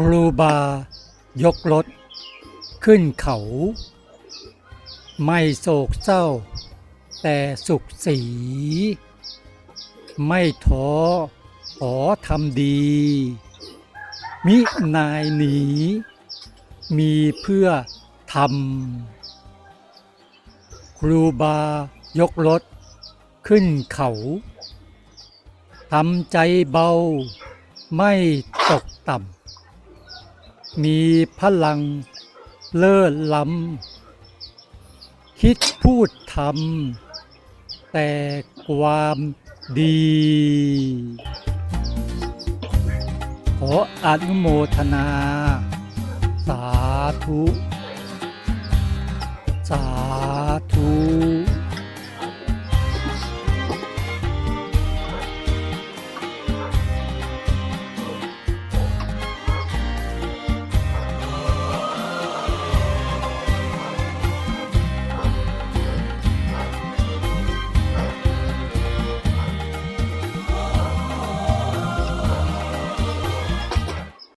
ครูบา ยกรถ ขึ้นเขา ไม่โศกเศร้า แต่สุขสี ไม่ท้อขอทำดี มินายหนี มีเพื่อทำครูบายกรถ ขึ้นเขาทำใจเบา ไม่ตกต่ำ มีพลังเลิศล้ำคิดพูดทำแต่ความดี ขออนุโมทนา สาธุสาธุ